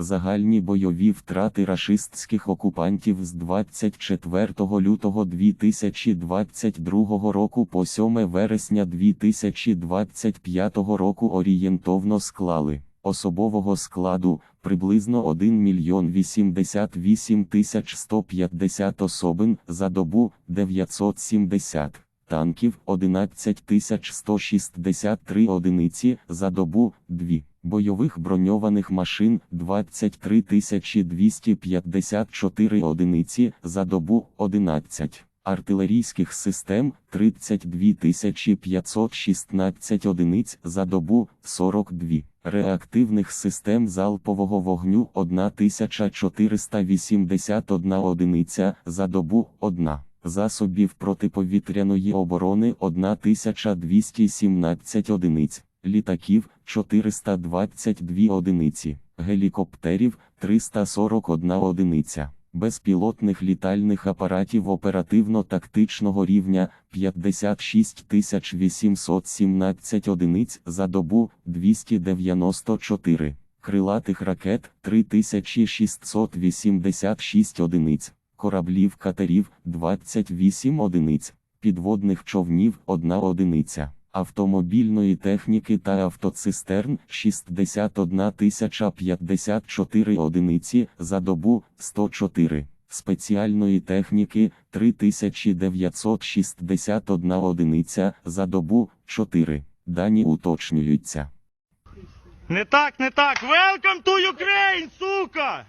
Загальні бойові втрати рашистських окупантів з 24 лютого 2022 року по 7 вересня 2025 року орієнтовно склали. Особового складу приблизно 1 мільйон 88 тисяч 150 особин за добу 970 танків 11 тисяч 163 одиниці за добу 2, бойових броньованих машин 23 254 одиниці за добу 11, артилерійських систем 32 516 одиниць за добу 42. Реактивних систем залпового вогню 1481 одиниця за добу 1 засобів протиповітряної оборони 1217 одиниць, літаків 422 одиниці, гелікоптерів 341 одиниця, безпілотних літальних апаратів оперативно-тактичного рівня 56 817 одиниць за добу 294, крилатих ракет 3686 одиниць кораблів катерів 28 одиниць, підводних човнів 1 одиниця, автомобільної техніки та автоцистерн 61 тисяча 54 одиниці за добу 104, спеціальної техніки 3961 одиниця за добу 4. Дані уточнюються. Не так, не так. Welcome to Ukraine, сука!